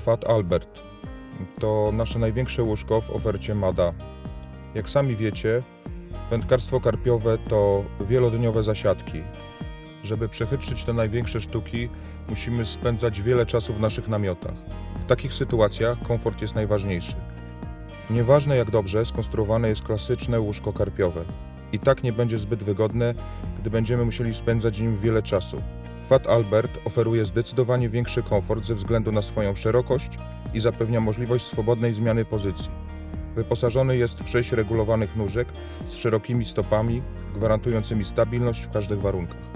Fat Albert. To nasze największe łóżko w ofercie MADA. Jak sami wiecie, wędkarstwo karpiowe to wielodniowe zasiadki. Żeby przechytrzyć te największe sztuki, musimy spędzać wiele czasu w naszych namiotach. W takich sytuacjach komfort jest najważniejszy. Nieważne jak dobrze skonstruowane jest klasyczne łóżko karpiowe. I tak nie będzie zbyt wygodne, gdy będziemy musieli spędzać nim wiele czasu. Fat Albert oferuje zdecydowanie większy komfort ze względu na swoją szerokość i zapewnia możliwość swobodnej zmiany pozycji. Wyposażony jest w sześć regulowanych nóżek z szerokimi stopami, gwarantującymi stabilność w każdych warunkach.